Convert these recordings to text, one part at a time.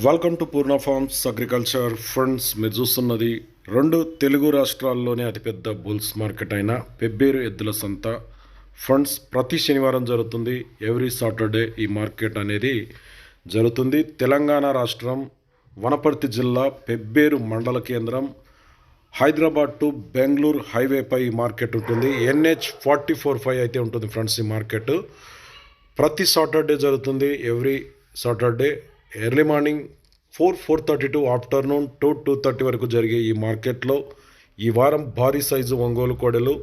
Welcome to Purna farms agriculture funds మీరు చూస్తున్నది రెండు తెలుగు రాష్ట్రాల్లోనే అతిపెద్ద బుల్స్ మార్కెట్ అయిన పెబ్బేరు ఎద్దుల సంత. ఫండ్స్ ప్రతి శనివారం జరుగుతుంది ఎవ్రీ సాటర్డే ఈ మార్కెట్ అనేది జరుగుతుంది. తెలంగాణ రాష్ట్రం వనపర్తి జిల్లా పెబ్బేరు మండల కేంద్రం. హైదరాబాద్ టు బెంగళూరు హైవేపై ఈ మార్కెట్ ఉంటుంది. ఎన్హెచ్ ఫార్టీ ఫోర్ ఫైవ్ అయితే ఉంటుంది ఫ్రెండ్స్ ఈ మార్కెట్. ప్రతి సాటర్డే జరుగుతుంది every Saturday early morning four four thirty to afternoon two two thirty వరకు జరిగే ఈ మార్కెట్లో ఈ వారం భారీ సైజు ఒంగోలు కోడలు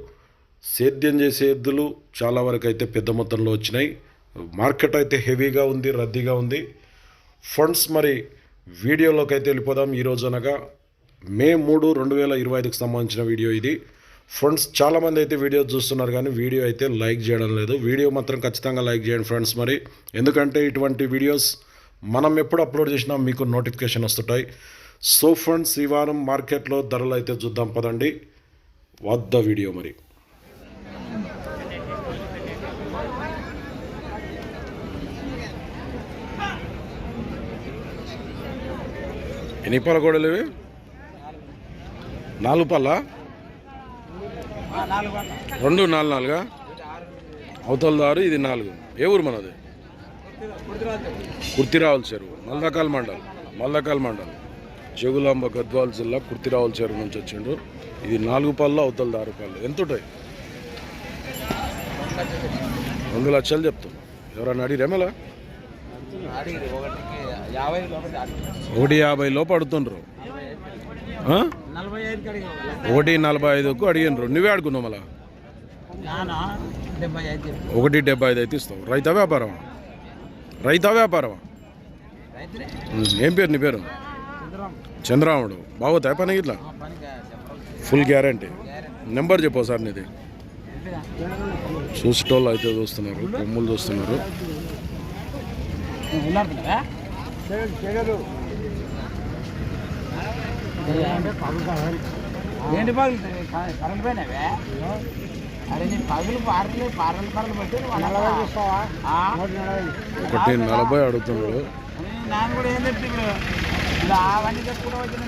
సేద్యం చేసే ఎద్దులు చాలా వరకు అయితే పెద్ద మొత్తంలో వచ్చినాయి. మార్కెట్ అయితే హెవీగా ఉంది రద్దీగా ఉంది. ఫండ్స్ మరి వీడియోలోకి అయితే వెళ్ళిపోదాం ఈరోజు అనగా. మే మూడు రెండు వేల ఇరవై ఐదుకి సంబంధించిన వీడియో ఇది. ఫ్రెండ్స్ చాలామంది అయితే వీడియో చూస్తున్నారు కానీ వీడియో అయితే లైక్ చేయడం లేదు. వీడియో మాత్రం ఖచ్చితంగా లైక్ చేయండి ఫ్రెండ్స్ మరి. ఎందుకంటే ఇటువంటి వీడియోస్ మనం ఎప్పుడు అప్లోడ్ చేసినా మీకు నోటిఫికేషన్ వస్తుంటాయి. సో ఫ్రెండ్స్ ఈ వారం మార్కెట్లో ధరలు అయితే చూద్దాం పదండి. వద్ద వీడియో మరి. ఎన్ని పాల గోడలు ఇవి? నాలుగు పళ్ళ రెండు నాలుగు నాలుగా? అవతల దారు ఇది నాలుగు. ఏ ఊరు మనది? కుర్తిరావుల చెరువు మల్దకాల్ మండల్ మల్దకాల్ మండల్. చెగులాంబ గద్వాల్ జిల్లా కుర్తిరావుల చెరువు నుంచి వచ్చిండు. ఇది నాలుగు పళ్ళు అవతల దారు పళ్ళు. ఎంత ఉంటాయి రెండు లక్షలు చెప్తాం ఎవరన్నా అడిగిరే మళ్ళా ఒకటి యాభై లోపు కడిగి ఒకటి నలభై ఐదుకు అడిగినరు నువ్వే అడుగున్నావు మళ్ళా? ఒకటి డెబ్బై ఐదు అయితే ఇస్తావు. రైతా వ్యాపారమా? రైతా ఉమ్, ఏం పేరు నీ పేరు? చంద్రం చంద్రాముడు బాగుతాయి పని ఇట్లా ఫుల్ గ్యారంటీ. నెంబర్ చెప్పు సార్ నీది. చూసేటోళ్ళు అయితే చూస్తున్నారు కొమ్ములు చూస్తున్నారు. ఏంటి కరెంట్ పోయినావే అరే నీ పగులు పారలు పారలు పారలు బట్టి నువ్వు నలభై చూస్తావా? ఒకటి నలభై అడుగుతున్నాడు. నేను కూడా ఏం చెప్తే ఇప్పుడు? ఇప్పుడు ఆ వచ్చిన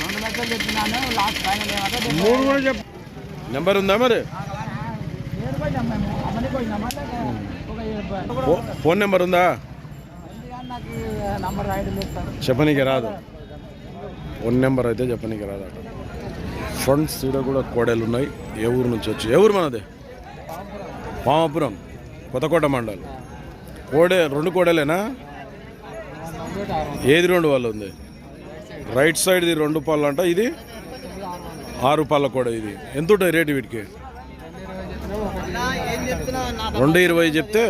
రెండు లక్షలు చెప్పినాను లాస్ట్ ఫైనల్ మూడు కూడా చెప్పు. నెంబర్ ఉందా మరి? ఫోన్ నెంబర్ ఉందా? చెప్పనీకి రాదు. వన్ నెంబర్ అయితే చెప్పనీకి రాదట. ఫ్రంట్ ఇక్కడ కూడా కోడలు ఉన్నాయి. ఏ ఊరు నుంచి వచ్చి ఏ ఊరు మనది? పామపురం కొత్తకోట మండల్. కోడే రెండు కోడలేనా? ఏది రెండు వాళ్ళు ఉంది? రైట్ సైడ్ది రెండు పాలు అంట ఇది? ఆరు పాల కూడా ఇది. ఎంత ఉంటుంది రేటు వీటికి? రెండు ఇరవై చెప్తే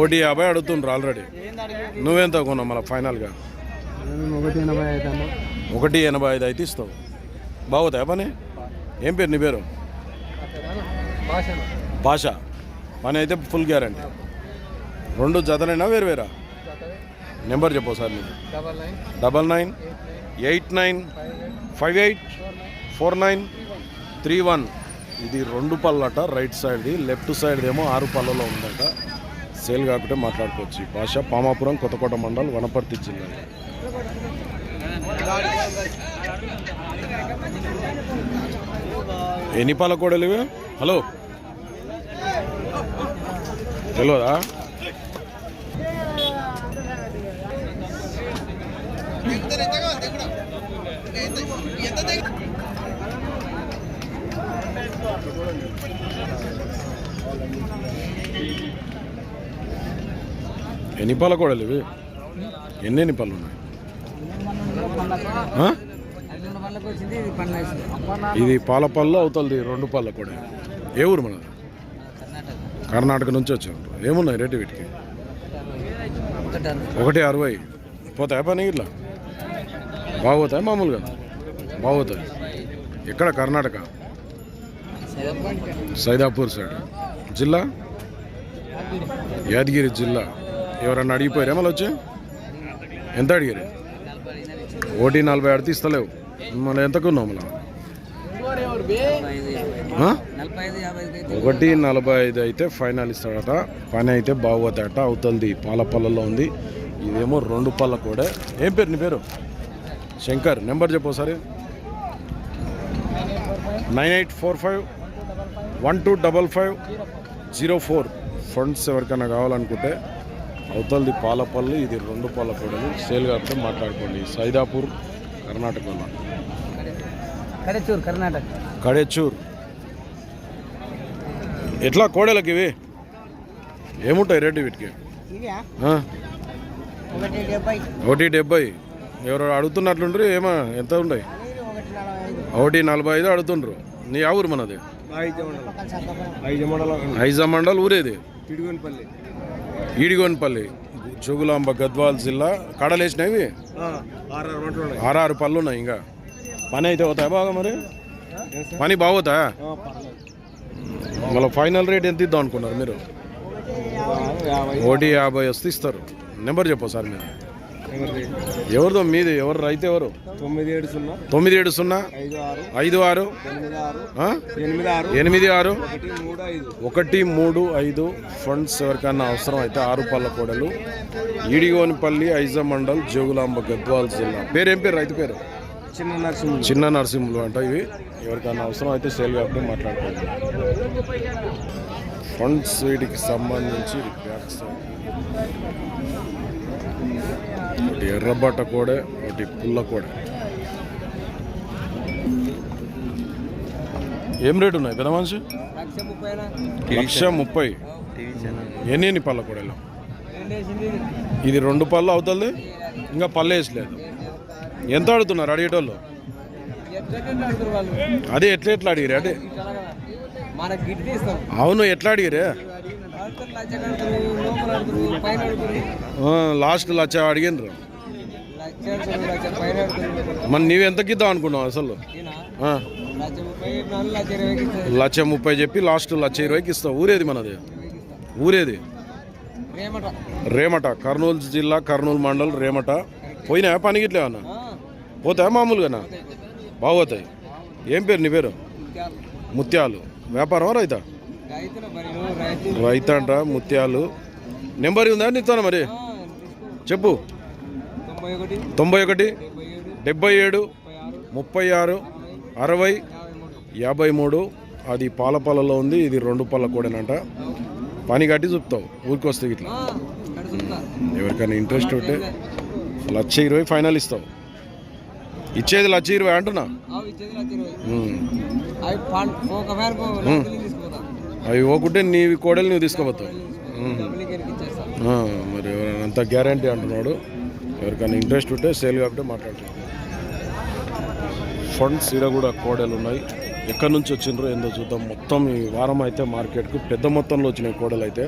ఓటీ యాభై అడుగుతుండ్రు ఆల్రెడీ. నువ్వేంత నువ్వెంత కొన్నావు మళ్ళీ ఫైనల్గా? ఒకటి ఎనభై ఐదు ఒకటి ఎనభై ఐదు అయితే ఇస్తావు. బాగుతాయా పని? ఏం పేరు నీ పేరు? భాష. పని అయితే ఫుల్ గ్యారంటీ రెండు జతలైనా వేరు వేరా? నెంబర్ చెప్పు సార్ నీది double nine eight nine five eight four nine three one. ఇది రెండు పళ్ళట రైట్ సైడ్ది లెఫ్ట్ సైడ్ ఏమో ఆరు పళ్ళలో ఉందట. సేల్ కాకుండా మాట్లాడుకోవచ్చు. భాష పామాపురం కొత్తకోట మండల్ వనపర్తి జిల్లా. ఎన్ని పాలకోడలు ఇవి? హలో. తెలియదా ఎన్ని పాలకోడలు ఇవి? ఎన్ని ఎన్ని పళ్ళు ఉన్నాయి ఇది పనులు వేసింది ఇది పాల పళ్ళు అవుతుంది రెండు పళ్ళ కూడా. ఏ ఊరు మనది కర్ణాటక. నుంచి వచ్చారు. ఏమున్నాయి రేటు వీటికి? ఒకటి అరవై. పోతాయి పని ఇట్లా? బాగోతాయి మామూలుగా? బాగోతాయి. ఎక్కడ? కర్ణాటక? సైదాపూర్. సైడ్. జిల్లా? యాదగిరి జిల్లా. ఎవరన్నా అడిగిపోయారా మళ్ళీ వచ్చి ఎంత అడిగారు? ఒకటి నలభై అడితే ఇస్తలేవు. మనం ఎంతకు మనం ఒకటి నలభై ఐదు అయితే ఫైనల్ ఇస్తాడట. పని అయితే బాగోతాడట అవుతుంది. పాల పళ్ళలో ఉంది. ఇదేమో రెండు పళ్ళ కూడా. ఏం పేరు నీ పేరు? శంకర్. నెంబర్ చెప్పు ఒకసారి. Nine eight four five one two double five zero four. Funds ఎవరికైనా కావాలనుకుంటే అవతలది పాలపల్లి ఇది రెండు పాల పొడలు సేల్ కాకపోతే మాట్లాడుకోండి. సైదాపూర్ కర్ణాటకలో. కడచూరు కర్ణాటక. కడేచూర్. ఎట్లా కోడలకి ఇవి? ఏముంటాయి రేటు వీటికి? ఒకటి డెబ్బై. ఎవరు అడుగుతున్నట్లుండ్రు ఏమా ఎంత ఉన్నాయి? ఒకటి నలభై ఐదు అడుగుతుండ్రు. నీ ఆ ఊరు మనది? పక్కన సత్తపల్లి. ఐజా మండల్ ఊరేది? తిడుగోనిపల్లి ఈడిగోన్పల్లి జోగులాంబ గద్వాల్ జిల్లా కడలేసినవి? ఆరారు పళ్ళు ఉన్నాయి ఇంకా. పని అయితే అవుతాయా బాగా మరి? పని బాగోతాయా మళ్ళీ ఫైనల్ రేట్ ఎంత ఇద్దాం అనుకున్నారు మీరు? ఒకటి యాభై వస్తే ఇస్తారు. నెంబర్ చెప్పు సార్ మీరు. ఎవరిది? మీది ఎవరు రైతు ఎవరు? తొమ్మిది ఏడు సున్నా. తొమ్మిది ఏడు సున్నా? ఐదు ఆరు. ఎనిమిది ఆరు. ఒకటి మూడు ఐదు. ఫండ్స్ ఎవరికైనా అవసరం అయితే ఆరు పళ్ళ కోడలు ఈడిగోనిపల్లి ఐజా మండల్ జోగులాంబ గద్వాల్ జిల్లా. పేరేం పేరు రైతు పేరు? చిన్న నరసింహులు. చిన్న నరసింహులు అంట ఇవి. ఎవరికైనా అవసరం అయితే సేల్ కాబట్టి మాట్లాడుకోండి. ఫండ్స్ వీటికి సంబంధించి. ఒకటి ఎర్రబట్ట కోడే ఒకటి పుల్ల కోడే. ఏం రేటు ఉన్నాయి పెద్ద మనిషి లక్ష ముప్పై. ఎన్ని ఎన్ని పళ్ళ కూడా ఇది రెండు పళ్ళు అవుతుంది ఇంకా పళ్ళు వేసలేదు ఎంత అడుగుతున్నారు అడిగేటోళ్ళు? అదే ఎట్లా ఎట్లా అడిగిరే అదే. అవును ఎట్లా అడిగిరే లాస్ట్ లచ్చ అడిగినరు మరి నీవు ఎంతకి ఇద్దాం అనుకున్నావు అసలు? లక్ష ముప్పై లచ్చ ముప్పై చెప్పి లాస్ట్ లచ్చ ఇరవైకి ఇస్తావు. ఊరేది మనది? ఊరేది? రేమట. కర్నూలు జిల్లా కర్నూలు మండల్ రేమట. పోయినా పనికి పోతాయా మామూలుగానా? బాగోతాయి ఏం పేరు నీ పేరు? ముత్యాలు. వ్యాపారం రైతా? రైత అంట ముత్యాలు. నెంబర్ ఉందా నీతో మరి? చెప్పు. తొంభై ఒకటి ఒకటి డెబ్బై ఏడు ముప్పై ఆరు అరవై యాభై మూడు. అది పాల పళ్ళలో ఉంది ఇది రెండు పళ్ళ కూడానంట. పని కట్టి చూపుతావు ఊరికి వస్తే ఇట్లా. ఎవరికైనా ఇంట్రెస్ట్ ఉంటే లక్ష ఇరవై ఫైనల్ ఇస్తావు. ఇచ్చేది లక్ష ఇరవై అంటున్నా? అవి ఇచ్చేది లక్ష ఇరవై. ఉమ్. అవి పండు ఒక ఫ్యాన్కు లక్షలు తీసుకుపోతా. అవి పోకుంటే నీవి కోడలు నువ్వు తీసుకోపోతావు. ఆ, మరి ఎవరైనా అంత గ్యారంటీ అంటున్నాడు. ఎవరికైనా ఇంట్రెస్ట్ ఉంటే సేల్ కాబట్టి మాట్లాడతాం ఫండ్స్ ఇర కూడా కోడలు ఉన్నాయి. ఎక్కడి నుంచి వచ్చిండ్రో ఏందో చూద్దాం. మొత్తం ఈ వారం అయితే మార్కెట్కు పెద్ద మొత్తంలో వచ్చినాయి కోడలు అయితే.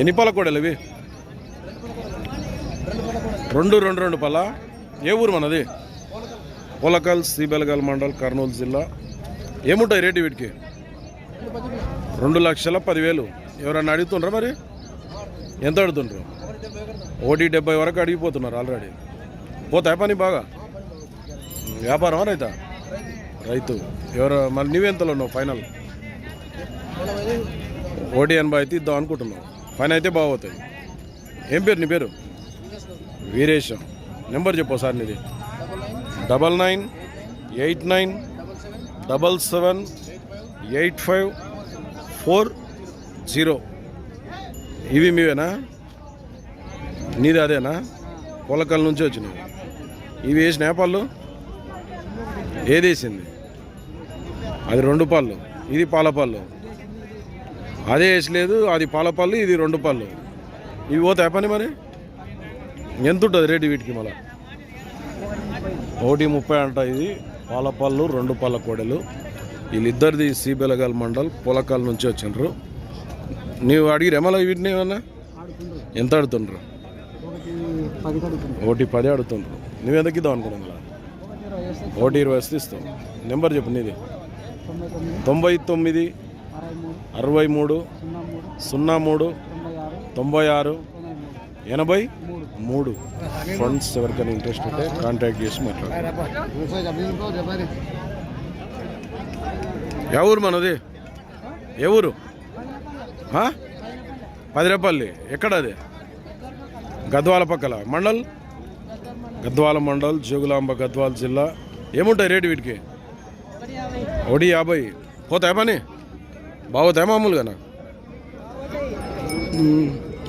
ఎన్ని పళ్ళ కోడలు ఇవి? రెండు రెండు రెండు పళ్ళ. ఏ ఊరు మనది? పొలకల్ శ్రీబెలగల్ మండల్ కర్నూలు జిల్లా. ఏముంటాయి రేటు వీటికి? రెండు లక్షల పదివేలు. ఎవరన్నా అడుగుతుండ్రా మరి? ఎంత అడుగుతుండ్రు? ఒకటి డెబ్బై వరకు అడిగిపోతున్నారు ఆల్రెడీ. పోతాయి పని బాగా? వ్యాపారమా రైతా? రైతు. ఎవరు మరి నువ్వెంతలో ఉన్నావు ఫైనల్? ఒకటి ఎనభై అయితే ఇద్దాం అనుకుంటున్నావు. ఫైన్ అయితే బాగోతాయి ఏం పేరు నీ పేరు? వీరేశం. నెంబర్ చెప్పు సార్ నీది. Double nine eight nine double seven eight five four zero. ఇవి మీవేనా? నీది అదేనా? పొలకల్ నుంచి వచ్చినావు. ఇవి వేసిన పళ్ళు? ఏది వేసింది? అది రెండు పళ్ళు. ఇది పాల పళ్ళు. అదే వేసలేదు అది పాలపళ్ళు ఇది రెండు పళ్ళు. ఇవి పోతాయి పని మరి? ఎంత ఉంటుంది రేటు వీటికి మళ్ళా? ఒకటి ముప్పై అంట ఇది. పాల పళ్ళు రెండు పళ్ళ కోడలు. వీళ్ళిద్దరిది సిబెలగల్ మండల్ పొలకాల నుంచి వచ్చిండ్రు. నీవు అడిగిరే మళ్ళీ వీటిని ఏమన్నా? ఎంత అడుతుండ్రు ఒకటి పది కడుగుతుంది అడుగుతుండ్రు నువ్వు ఎంతకి ఇద్దాం అనుకున్నావు ఓటీ ఒకటి ఇరవై వస్తే ఇస్తాం నెంబర్ చెప్పు నీది. తొంభై తొమ్మిది అరవై మూడు సున్నా మూడు తొంభై ఆరు ఎనభై మూడు. ఫండ్స్ ఎవరికైనా ఇంట్రెస్ట్ ఉంటే కాంటాక్ట్ చేసి మాట్లాడు. ఎవరు మనది? ఏ ఊరు పదిరేపల్లి ఎక్కడ అది గద్వాల పక్కల మండల్? గద్వాల మండల్ జోగులాంబ గద్వాల జిల్లా. ఏముంటాయి రేటు వీటికి? ఒకటి యాభై. పోతాయి పని? బాగుతాయి మామూలుగానా?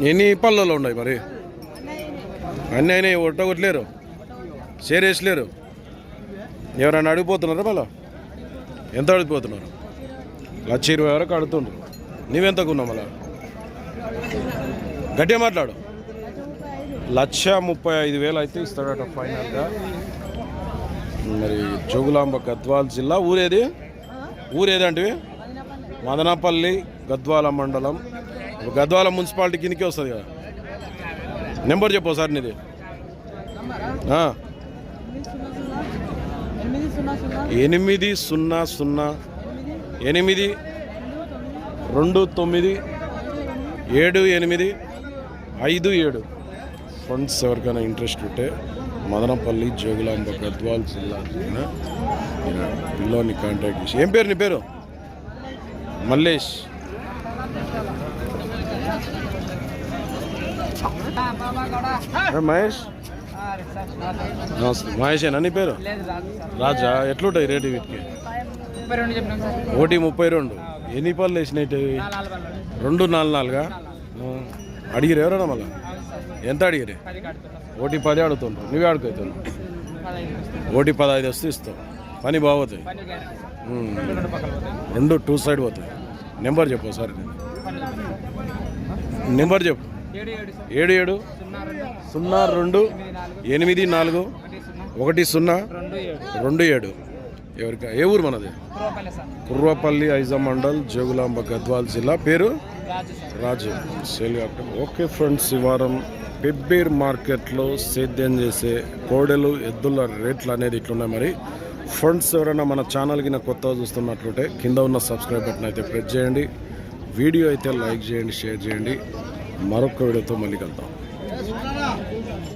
ఎన్ని పళ్ళలో ఉన్నాయి మరి? అన్నీ అయినాయి ఒట్టగొట్టలేరు షేర్ వేసలేరు ఎవరైనా అడిగిపోతున్నారా మళ్ళా ఎంత అడిగిపోతున్నారు? లక్ష ఇరవై వరకు అడుగుతుండ్రు. నువ్వెంతకున్నావు మళ్ళా? గట్టిగా మాట్లాడు. లక్ష ముప్పై ఐదు వేలు అయితే ఇస్తాడట ఫైనల్గా. మరి జోగులాంబ గద్వాల జిల్లా ఊరేది? ఊరేది మదనపల్లి గద్వాల మండలం. గద్వాల మున్సిపాలిటీ కిందకే వస్తుంది కదా. నెంబర్ చెప్పు సార్ నీది. ఎనిమిది సున్నా సున్నా ఎనిమిది రెండు తొమ్మిది ఏడు ఎనిమిది ఐదు ఏడు. ఫండ్స్ ఎవరికైనా ఇంట్రెస్ట్ ఉంటే మదనపల్లి జోగులాంబ గద్వాల్ జిల్లా పిల్లోని కాంటాక్ట్ చేసి ఏం పేరు నీ పేరు? మల్లేష్. మహేష్? నమస్తే. మహేషేనా నీ పేరు? రాజా. ఎట్లుంటాయి రేటు వీటికి? ఒకటి ముప్పై రెండు. ఎన్ని పళ్ళు వేసినాయి రెండు నాలుగు నాలుగా? అడిగిరు ఎవరన్నా మళ్ళీ? ఎంత అడిగిరే? ఓటీ పది అడుగుతుండ్రు. నువ్వే అడుగుతావు ఓటీ ఒకటి పదహైదు వస్తే ఇస్తావు పని బాగుతుంది రెండు టూ సైడ్ పోతాయి. నెంబర్ చెప్పు సార్ నెంబర్ చెప్పు. ఏడు ఏడు సున్నా రెండు ఎనిమిది నాలుగు ఒకటి సున్నా రెండు ఏడు. ఎవరికి? ఏ ఊరు మనది? కుర్రపల్లి ఐజా మండల్ జోగులాంబ గద్వాల్ జిల్లా. పేరు? రాజు. సేల్ ఓకే ఫ్రెండ్స్ ఈ వారం పెబ్బేర్ మార్కెట్లో సేద్యం చేసే కోడెలు ఎద్దుల రేట్లు అనేది ఇట్లున్నాయి మరి. ఫ్రెండ్స్ ఎవరైనా మన ఛానల్కి నా కొత్తగా చూస్తున్నట్లుంటే కింద ఉన్న సబ్స్క్రైబ్ బటన్ అయితే ప్రెస్ చేయండి. వీడియో అయితే లైక్ చేయండి షేర్ చేయండి. మరొక వీడియోతో మళ్ళీ కలుద్దాం.